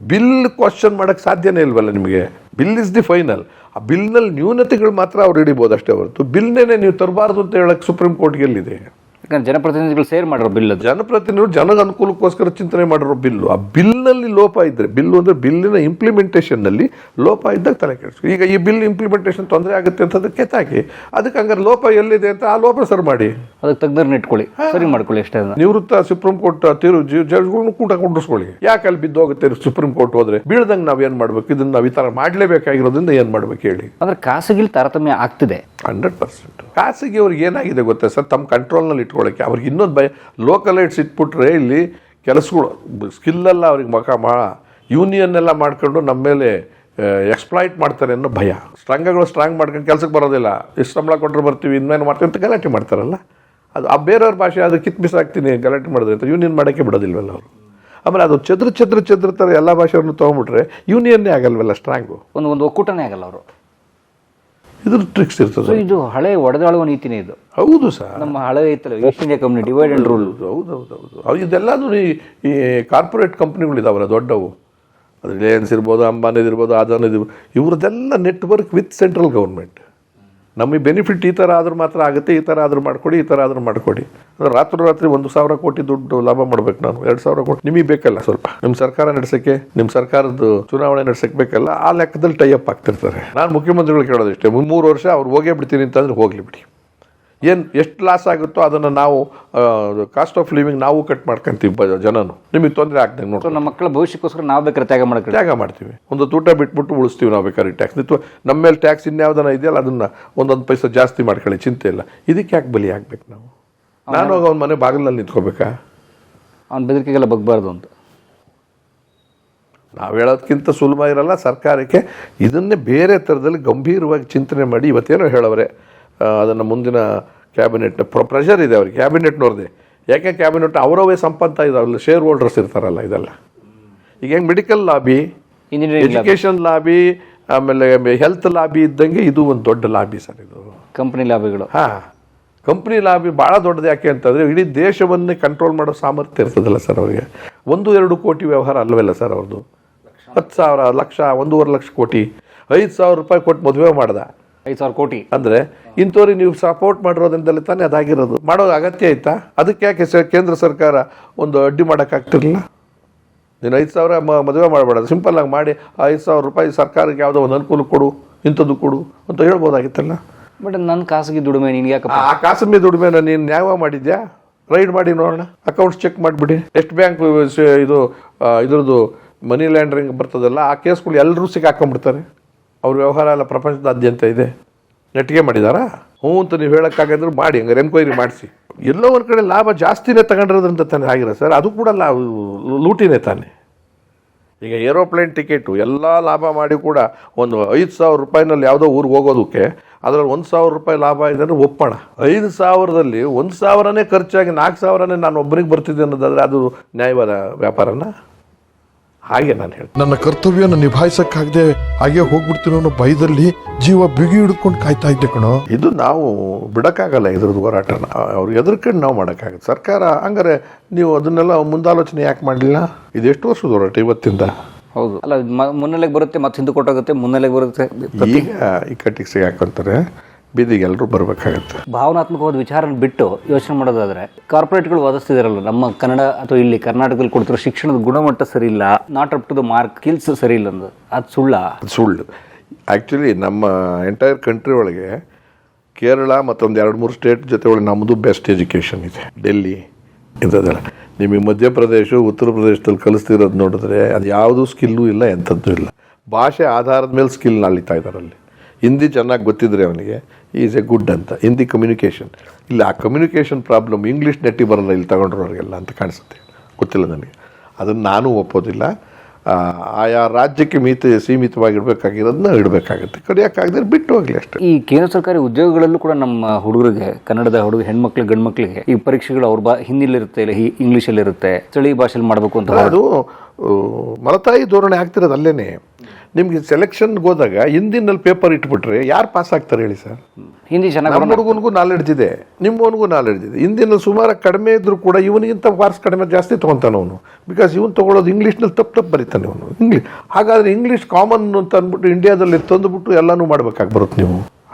ಬಿಲ್ ಕ್ವಶನ್ ಮಾಡೋಕ್ಕೆ ಸಾಧ್ಯನೇ ಇಲ್ವಲ್ಲ ನಿಮಗೆ? ಬಿಲ್ ಇಸ್ ದಿ ಫೈನಲ್ ಆ ಬಿಲ್ನಲ್ಲಿ ನ್ಯೂನತೆಗಳು ಮಾತ್ರ ಅವ್ರು ಹಿಡಿಬೋದು ಅಷ್ಟೇ ಹೊರತು. ಬಿಲ್ನೇ ನೀವು ತರಬಾರ್ದು ಅಂತ ಹೇಳಕ್ಕೆ ಸುಪ್ರೀಂ ಕೋರ್ಟ್ಗೆ ಎಲ್ಲಿದೆ? ಯಾಕಂದ್ರೆ ಜನಪ್ರತಿನಿಧಿಗಳು ಸೇರ್ ಮಾಡಿರೋ ಬಿಲ್ ಅದು. ಜನಪ್ರತಿನಿಧಿಗಳು ಜನರ ಅನುಕೂಲಕ್ಕೋಸ್ಕರ ಚಿಂತನೆ ಮಾಡಿರೋ ಬಿಲ್ಲು. ಆ ಬಿಲ್ನಲ್ಲಿ ಲೋಪ ಇದ್ದರೆ ಬಿಲ್ಲು ಅಂದರೆ ಬಿಲ್ಲಿನ ಇಂಪ್ಲಿಮೆಂಟೇಷನ್ನಲ್ಲಿ ಲೋಪ ಇದ್ದಾಗ ತಲೆ ಕೆಡಿಸ್ಕೊ. ಈಗ ಈ ಬಿಲ್ ಇಂಪ್ಲಿಮೆಂಟೇಷನ್ ತೊಂದರೆ ಆಗುತ್ತೆ ಅಂತ ಕೆತ್ತಾಕಿ ಅದಕ್ಕೆ ಹಂಗಾರೆ ಲೋಪ ಎಲ್ಲಿದೆ ಅಂತ ಆ ಲೋಪ ಸರ್ ಮಾಡಿ. ಅದಕ್ಕೆ ತೆಗ್ದರ್ನ ಇಟ್ಕೊಳ್ಳಿ. ಸರಿ ಮಾಡ್ಕೊಳ್ಳಿ ಅಷ್ಟೇ ನಿವೃತ್ತ ಸುಪ್ರೀಂ ಕೋರ್ಟ್ ತೀರು ಜಡ್ಜ್ಗಳನ್ನು ಕೂಟ ಕೊಂಡಿಸ್ಕೊಳ್ಳಿ ಯಾಕೆ ಅಲ್ಲಿ ಬಿದ್ದೋಗುತ್ತೆ ಸುಪ್ರೀಂ ಕೋರ್ಟ್ ಹೋದ್ರೆ? ಬೀಳ್ದಂಗೆ ನಾವು ಏನು ಮಾಡ್ಬೇಕು? ಇದನ್ನ ನಾವು ಈ ತರ ಮಾಡ್ಲೇಬೇಕಾಗಿರೋದ್ರಿಂದ ಏನು ಮಾಡ್ಬೇಕು ಹೇಳಿ. ಅಂದ್ರೆ ಖಾಸಗಿ ತಾರತಮ್ಯ ಆಗ್ತಿದೆ. Hundred percent. ಖಾಸಗಿ ಅವ್ರಿಗೆ ಏನಾಗಿದೆ ಗೊತ್ತಾ ಸರ್? ತಮ್ಮ ಕಂಟ್ರೋಲ್ನಲ್ಲಿ ಇಟ್ಕೊಳ್ಳೋಕ್ಕೆ ಅವ್ರಿಗೆ ಇನ್ನೊಂದು ಭಯ ಲೋಕಲೈಟ್ಸ್ ಇಟ್ಬಿಟ್ರೆ ಇಲ್ಲಿ ಕೆಲಸಗಳು ಸ್ಕಿಲ್ಲೆಲ್ಲ ಅವ್ರಿಗೆ ಮಕ, ಮಾ ಯೂನಿಯನ್ ಎಲ್ಲ ಮಾಡ್ಕೊಂಡು ನಮ್ಮ ಮೇಲೆ ಎಕ್ಸ್ಪ್ಲಾಯ್ಟ್ ಮಾಡ್ತಾರೆ ಅನ್ನೋ ಭಯ. ಸ್ಟ್ರಾಂಗಗಳು ಸ್ಟ್ರಾಂಗ್ ಮಾಡ್ಕೊಂಡು ಕೆಲಸಕ್ಕೆ ಬರೋದಿಲ್ಲ. ಇಷ್ಟು ಸಂಬಳ ಕೊಟ್ಟರು ಬರ್ತೀವಿ ಇನ್ನೇನು ಮಾಡ್ತೀವಿ ಅಂತ ಗಲಾಟೆ ಮಾಡ್ತಾರಲ್ಲ. ಅದು ಆ ಬೇರೆಯವ್ರ ಭಾಷೆ ಅದು ಕಿತ್ ಹಾಕ್ತೀನಿ ಗಲಾಟೆ ಮಾಡಿದ್ರೆ ಅಂತ ಯೂನಿಯನ್ ಮಾಡೋಕ್ಕೆ ಬಿಡೋದಿಲ್ವಲ್ಲ ಅವರು. ಆಮೇಲೆ ಅದು ಚದ್ರ ಚದ್ರ ಚದ್ರ ಥರ ಎಲ್ಲ ಭಾಷೆಯವ್ರನ್ನೂ ತೊಗೊಂಬಿಟ್ರೆ ಯೂನಿಯನ್ನೇ ಆಗಲ್ವಲ್ಲ ಸ್ಟ್ರಾಂಗು ಒಂದು ಒಂದು ಒಕ್ಕೂಟನೇ ಆಗಲ್ಲ ಅವರು. ಇದ್ರ ಟ್ರಿಕ್ಸ್ ಇರ್ತದೆ. ಇದು ಹಳೆ ಒಡೆದಾಳುವ ನೀತಿನೇ ಇದು. ಹೌದು ಸರ್. ನಮ್ಮ ಹಳೆ ಐತಲ್ಲ East India Company divide and rule ಹೌದು ಹೌದು ಹೌದು ಅವು ಈ ಈ ಕಾರ್ಪೊರೇಟ್ ಕಂಪ್ನಿಗಳಿದಾವಲ್ಲ ದೊಡ್ಡವು. ಅದು ರಿಲಯನ್ಸ್ ಇರ್ಬೋದು ಅಂಬಾನಿದು ಇರ್ಬೋದು ಅದಾನಿದು ಇದು ಇವ್ರದ್ದೆಲ್ಲ ನೆಟ್ವರ್ಕ್ ವಿತ್ ಸೆಂಟ್ರಲ್ ಗೌರ್ಮೆಂಟ್ ನಮಗೆ ಬೆನಿಫಿಟ್ ಈ ಥರ ಆದರೂ ಮಾತ್ರ ಆಗುತ್ತೆ ಈ ಥರ ಆದರೂ ಮಾಡ್ಕೊಡಿ ಈ ಥರ ಆದರೂ ಮಾಡ್ಕೊಡಿ. ರಾತ್ರಿ ರಾತ್ರಿ ಒಂದು ಸಾವಿರ ಕೋಟಿ ದುಡ್ಡು ಲಾಭ ಮಾಡ್ಬೇಕು ನಾನು. ಎರಡು ಸಾವಿರ ಕೋಟಿ ನಿಮಗೆ ಬೇಕಲ್ಲ ಸ್ವಲ್ಪ. ನಿಮ್ಮ ಸರ್ಕಾರ ನಡೆಸೋಕ್ಕೆ ನಿಮ್ಮ ಸರ್ಕಾರದ್ದು ಚುನಾವಣೆ ನಡೆಸಕ್ಕೆ ಬೇಕಲ್ಲ ಆ ಲೆಕ್ಕದಲ್ಲಿ ಟೈ ಅಪ್ ಆಗ್ತಿರ್ತಾರೆ. ನಾನು ಮುಖ್ಯಮಂತ್ರಿಗಳು ಕೇಳೋದು ಇಷ್ಟೇ ಮೂರು ವರ್ಷ ಅವ್ರು ಹೋಗೇ ಬಿಡ್ತೀನಿ ಅಂತಂದ್ರೆ ಹೋಗಲಿ ಬಿಡಿ. ಏನು ಎಷ್ಟು ಲಾಸ್ ಆಗುತ್ತೋ ಅದನ್ನು ನಾವು ಕಾಸ್ಟ್ ಆಫ್ ಲಿವಿಂಗ್ ನಾವು ಕಟ್ ಮಾಡ್ಕೊಂತೀವಿ ಬ ಜನನು. ನಿಮಗೆ ತೊಂದರೆ ಆಗ್ತದೆ ನೋಡಿ ನಮ್ಮ ಮಕ್ಕಳ ಭವಿಷ್ಯಕ್ಕೋಸ್ಕರ ನಾವು ಬೇಕಾದ್ರೆ ತ್ಯಾಗ ಮಾಡಿ ತ್ಯಾಗ ಮಾಡ್ತೀವಿ. ಒಂದು ತೂಟ ಬಿಟ್ಬಿಟ್ಟು ಉಳಿಸ್ತೀವಿ ನಾವು ಬೇಕಾದ್ರೆ ಟ್ಯಾಕ್ಸ್ ಅಥವಾ ನಮ್ಮ ಮೇಲೆ ಟ್ಯಾಕ್ಸ್ ಇನ್ಯಾವುದನ್ನ ಇದೆಯಲ್ಲ ಅದನ್ನು ಒಂದೊಂದು ಪೈಸೆ ಜಾಸ್ತಿ ಮಾಡ್ಕೊಳ್ಳಿ ಚಿಂತೆ ಇಲ್ಲ. ಇದಕ್ಕೆ ಯಾಕೆ ಬಲಿ ಆಗ್ಬೇಕು ನಾವು? ನಾನು ಹೋಗಿ ಅವ್ನ ಮನೆ ಬಾಗಿಲಲ್ಲಿ ನಿಂತ್ಕೋಬೇಕಾ? ಅವ್ನ ಬೆದರಿಕೆಗೆಲ್ಲ ಬಗ್ಬಾರ್ದು ಅಂತ. ನಾವು ಹೇಳೋದಕ್ಕಿಂತ ಸುಲಭ ಇರಲ್ಲ ಸರ್ಕಾರಕ್ಕೆ ಇದನ್ನೇ ಬೇರೆ ಥರದಲ್ಲಿ ಗಂಭೀರವಾಗಿ ಚಿಂತನೆ ಮಾಡಿ ಇವತ್ತೇನೋ ಹೇಳವ್ರೆ. ಅದನ್ನು ಮುಂದಿನ ಕ್ಯಾಬಿನೆಟ್ ಪ್ರೆಷರ್ ಇದೆ ಅವ್ರಿಗೆ ಕ್ಯಾಬಿನೆಟ್ನವ್ರದ್ದೇ. ಯಾಕೆ ಕ್ಯಾಬಿನೆಟ್ ಅವರವೇ ಸಂಪತ್ತ ಇದಾವಲ್ಲ ಶೇರ್ ಹೋಲ್ಡರ್ಸ್ ಇರ್ತಾರಲ್ಲ ಇದೆಲ್ಲ. ಈಗ ಹೆಂಗೆ medical lobby engineering education lobby ಆಮೇಲೆ ಹೆಲ್ತ್ ಲಾಬಿ ಇದ್ದಂಗೆ ಇದು ಒಂದು ದೊಡ್ಡ ಲಾಬಿ ಸರ್ ಇದು. ಕಂಪ್ನಿ ಲಾಬಿಗಳು ಹಾಂ. ಕಂಪ್ನಿ ಲಾಬಿ ಭಾಳ ದೊಡ್ಡದು ಯಾಕೆ ಅಂತಂದರೆ ಇಡೀ ದೇಶವನ್ನೇ ಕಂಟ್ರೋಲ್ ಮಾಡೋ ಸಾಮರ್ಥ್ಯ ಇರ್ತದಲ್ಲ ಸರ್ ಅವರಿಗೆ. ಒಂದು ಎರಡು ಕೋಟಿ ವ್ಯವಹಾರ ಅಲ್ಲವಲ್ಲ ಸರ್ ಅವ್ರದ್ದು ಹತ್ತು ಸಾವಿರ ಲಕ್ಷ ಒಂದೂವರೆ ಲಕ್ಷ ಕೋಟಿ. ಐದು ಸಾವಿರ ರೂಪಾಯಿ ಕೊಟ್ಟು ಮದುವೆ ಮಾಡ್ದ. ಐದು ಸಾವಿರ ಕೋಟಿ. ಅಂದರೆ ಇಂಥವ್ರಿಗೆ ನೀವು ಸಪೋರ್ಟ್ ಮಾಡಿರೋದ್ರಿಂದಲೇ ತಾನೇ ಅದಾಗಿರೋದು. ಮಾಡೋ ಅಗತ್ಯ ಆಯ್ತಾ? ಅದಕ್ಕೆ ಯಾಕೆ ಕೇಂದ್ರ ಸರ್ಕಾರ ಒಂದು ಅಡ್ಡಿ ಮಾಡೋಕ್ಕಾಗ್ತಿರಲಿಲ್ಲ ನೀನು ಐದು ಸಾವಿರ ಮದುವೆ ಮಾಡಬೇಡ. ಸಿಂಪಲ್ಲಾಗಿ ಮಾಡಿ ಐದು ಸಾವಿರ ರೂಪಾಯಿ ಸರ್ಕಾರಕ್ಕೆ ಯಾವುದೋ ಒಂದು ಅನುಕೂಲ ಕೊಡು ಇಂಥದ್ದು ಕೊಡು ಅಂತ ಹೇಳ್ಬೋದಾಗಿತ್ತಲ್ಲ? ಬಟ್ ನನ್ನ ಖಾಸಗಿ ದುಡಿಮೆ ನಿನ್ಗೆ ಯಾಕಪ್ಪ? ಆ ಕಾಸಮಿ ದುಡಿಮೆನ ನೀನು ನ್ಯಾಯ ಮಾಡಿದ್ಯಾ? ರೈಡ್ ಮಾಡಿ ನೋಡೋಣ. ಅಕೌಂಟ್ಸ್ ಚೆಕ್ ಮಾಡಿಬಿಡಿ. ಎಷ್ಟು ಬ್ಯಾಂಕ್ ಇದು ಇದ್ರದ್ದು ಮನಿ ಲ್ಯಾಂಡ್ರಿಂಗ್ ಬರ್ತದಲ್ಲ, ಆ ಕೇಸ್ಗಳು ಎಲ್ಲರೂ ಸಿಕ್ಕಾಕೊಂಡ್ಬಿಡ್ತಾರೆ. ಅವ್ರ ವ್ಯವಹಾರ ಎಲ್ಲ ಪ್ರಪಂಚದಾದ್ಯಂತ ಇದೆ. ನೆಟ್ಟಿಗೆ ಮಾಡಿದಾರಾ? ಹ್ಞೂ ಅಂತ ನೀವು ಹೇಳೋಕ್ಕಾಗಂದ್ರೆ ಮಾಡಿ, ಹಂಗಾರೆ ಎನ್ಕ್ವೈರಿ ಮಾಡಿಸಿ. ಎಲ್ಲೋ ಒಂದು ಕಡೆ ಲಾಭ ಜಾಸ್ತಿನೇ ತಗೊಂಡಿರೋದ್ರಿಂದ ತಾನೇ ಆಗಿರೋ ಸರ್. ಅದು ಕೂಡ ಲಾ, ಲೂಟಿನೇ ತಾನೆ. ಈಗ ಏರೋಪ್ಲೇನ್ ಟಿಕೆಟು, ಎಲ್ಲ ಲಾಭ ಮಾಡಿ ಕೂಡ ಒಂದು ಐದು ಸಾವಿರ ರೂಪಾಯಿನಲ್ಲಿ ಯಾವುದೋ ಊರಿಗೆ ಹೋಗೋದಕ್ಕೆ ಅದರಲ್ಲಿ ಒಂದು ಸಾವಿರ ರೂಪಾಯಿ ಲಾಭ ಇದೆ ಅಂದರೆ ಒಪ್ಪೋಣ. ಐದು ಸಾವಿರದಲ್ಲಿ ಒಂದು ಸಾವಿರನೇ ಖರ್ಚಾಗಿ ನಾಲ್ಕು ಸಾವಿರನೇ ನಾನು ಒಬ್ಬರಿಗೆ ಬರ್ತಿದ್ದೆ ಅನ್ನೋದಾದರೆ ಅದು ನ್ಯಾಯವಾದ ವ್ಯಾಪಾರನ? ಹಾಗೆ ನಾನು ಹೇಳ್ತೀನಿ. ನನ್ನ ಕರ್ತವ್ಯನ ನಿಭಾಯಿಸಕ್ಕಾಗದೆ ಹಾಗೆ ಹೋಗ್ಬಿಡ್ತೀನೋ ಅನ್ನೋ ಭಯದಲ್ಲಿ ಜೀವ ಬಿಗಿ ಹಿಡ್ಕೊಂಡು ಕಾಯ್ತಾ ಇದ್ದೆ ಕಣೋ. ಇದು ನಾವು ಬಿಡೋಕ್ಕಾಗಲ್ಲ ಇದ್ರದ್ದು ಹೋರಾಟನ. ಅವ್ರು ಎದುರ್ಕೊಂಡು ನಾವು ಮಾಡೋಕ್ಕಾಗತ್ತೆ. ಸರ್ಕಾರ ಹಂಗಾರೆ ನೀವು ಅದನ್ನೆಲ್ಲ ಮುಂದಾಲೋಚನೆ ಯಾಕೆ ಮಾಡಲಿಲ್ಲ? ಇದೆಷ್ಟು ವರ್ಷದ ಹೋರಾಟ ಇವತ್ತಿಂದ? ಹೌದು. ಅಲ್ಲ ಮುನ್ನೆಲೆಗೆ ಬರುತ್ತೆ ಮತ್ತೆ ಹಿಂದೆ ಕೊಟ್ಟೋಗುತ್ತೆ ಮುನ್ನೆಲೆಗೆ ಬರುತ್ತೆ ಈಗ ಈ ಕಟ್ಟಿಗೆ ಸಿಗಾಕೊಂತಾರೆ ಬೀದಿಗೆ ಎಲ್ಲರೂ ಬರಬೇಕಾಗತ್ತೆ. ಭಾವನಾತ್ಮಕವಾದ ವಿಚಾರನ ಬಿಟ್ಟು ಯೋಚನೆ ಮಾಡೋದಾದ್ರೆ ಕಾರ್ಪೊರೇಟ್ಗಳು ವಾದಿಸ್ತಿದಾರಲ್ಲ ನಮ್ಮ ಕನ್ನಡ ಅಥವಾ ಇಲ್ಲಿ ಕರ್ನಾಟಕದಲ್ಲಿ ಕೊಡ್ತಿರೋ ಶಿಕ್ಷಣದ ಗುಣಮಟ್ಟ ಸರಿ ಇಲ್ಲ not up to the mark skills ಸರಿ ಇಲ್ಲ ಅಂದು ಅದು ಸುಳ್ಳ? ಅದು ಸುಳ್ಳು. ಆ್ಯಕ್ಚುಲಿ ನಮ್ಮ ಎಂಟೈರ್ ಕಂಟ್ರಿ ಒಳಗೆ ಕೇರಳ ಮತ್ತೊಂದು ಎರಡು ಮೂರು ಸ್ಟೇಟ್ ಜೊತೆ ಒಳಗೆ ನಮ್ಮದು ಬೆಸ್ಟ್ ಎಜುಕೇಷನ್ ಇದೆ. ಡೆಲ್ಲಿ ಇಂಥದ್ದೆಲ್ಲ. ನಿಮಗೆ ಮಧ್ಯಪ್ರದೇಶ, ಉತ್ತರ ಪ್ರದೇಶದಲ್ಲಿ ಕಲಿಸ್ತಿರೋದು ನೋಡಿದ್ರೆ ಅದು ಯಾವುದೂ ಸ್ಕಿಲ್ಲು ಇಲ್ಲ, ಎಂಥದ್ದು ಇಲ್ಲ. ಭಾಷೆ ಆಧಾರದ ಮೇಲೆ ಸ್ಕಿಲ್ ಅಳಿತಾ ಇದ್ದಾರೆ ಅಲ್ಲಿ. ಹಿಂದಿ ಚೆನ್ನಾಗಿ ಗೊತ್ತಿದ್ರೆ ಅವನಿಗೆ ಈಸ್ ಎ ಗುಡ್ ಅಂತ. ಹಿಂದಿ ಕಮ್ಯುನಿಕೇಷನ್ ಇಲ್ಲ ಆ ಕಮ್ಯುನಿಕೇಷನ್ ಪ್ರಾಬ್ಲಮ್ ಇಂಗ್ಲೀಷ್ ನೆಟ್ಟಿ ಬರಲ್ಲ ಇಲ್ಲಿ ತಗೊಂಡ್ರೋರಿಗೆಲ್ಲ ಅಂತ ಕಾಣಿಸುತ್ತೆ. ಗೊತ್ತಿಲ್ಲ ನನಗೆ. ಅದನ್ನು ನಾನು ಒಪ್ಪೋದಿಲ್ಲ. ಆಯಾ ರಾಜ್ಯಕ್ಕೆ ಮೀತ ಸೀಮಿತವಾಗಿಡ್ಬೇಕಾಗಿರೋದನ್ನ ಇಡಬೇಕಾಗುತ್ತೆ. ಕಡಿಯೋಕ್ಕಾಗದೆ ಬಿಟ್ಟು ಹೋಗಲಿ ಅಷ್ಟೇ. ಈ ಕೇಂದ್ರ ಸರ್ಕಾರಿ ಉದ್ಯೋಗಗಳಲ್ಲೂ ಕೂಡ ನಮ್ಮ ಹುಡುಗರಿಗೆ ಕನ್ನಡದ ಹುಡುಗ ಹೆಣ್ಮಕ್ಳು ಗಂಡ್ಮಕ್ಳಿಗೆ ಈ ಪರೀಕ್ಷೆಗಳು ಅವ್ರ ಬಾ ಹಿಂದಿಲಿರುತ್ತೆ ಇಲ್ಲ ಹಿ- ಇಂಗ್ಲೀಷಲ್ಲಿರುತ್ತೆ ಸ್ಥಳೀಯ ಭಾಷೆಯಲ್ಲಿ ಮಾಡಬೇಕು ಅಂತ ಅದು ಮಲತಾಯಿ ಧೋರಣೆ ಆಗ್ತಿರೋದು ಅಲ್ಲೇನೆ. ನಿಮಗೆ ಸೆಲೆಕ್ಷನ್ಗೆ ಹೋದಾಗ ಹಿಂದಿನಲ್ಲಿ ಪೇಪರ್ ಇಟ್ಬಿಟ್ರೆ ಯಾರು ಪಾಸ್ ಆಗ್ತಾರೆ ಹೇಳಿ ಸರ್ ಹಿಂದಿ ನಮ್ಮ ಹುಡುಗನಿಗೂ ನಾಲೆಡ್ಜ್ ಇದೆ ನಿಮ್ಮವನಿಗೂ ನಾಲೆಡ್ಜ್ ಇದೆ ಹಿಂದಿನಲ್ಲಿ ಸುಮಾರು ಕಡಿಮೆ ಇದ್ದರೂ ಕೂಡ ಇವನಿಗಿಂತ ಮಾರ್ಕ್ಸ್ ಕಡಿಮೆ ಜಾಸ್ತಿ ತೊಗೊತಾನೆ ಅವನು. ಬಿಕಾಸ್ ಇವನು ತೊಗೊಳೋದು ಇಂಗ್ಲೀಷ್ನಲ್ಲಿ ತಪ್ಪು ತಪ್ಪು ಬರೀತಾನೆ ಅವನು. ಇಂಗ್ಲೀಷ್ ಹಾಗಾದರೆ ಇಂಗ್ಲೀಷ್ ಕಾಮನ್ ಅಂತ ಅಂದ್ಬಿಟ್ಟು ಇಂಡಿಯಾದಲ್ಲಿ ತಂದುಬಿಟ್ಟು ಎಲ್ಲನೂ ಮಾಡ್ಬೇಕಾಗಿ ಬರುತ್ತೆ ನೀವು.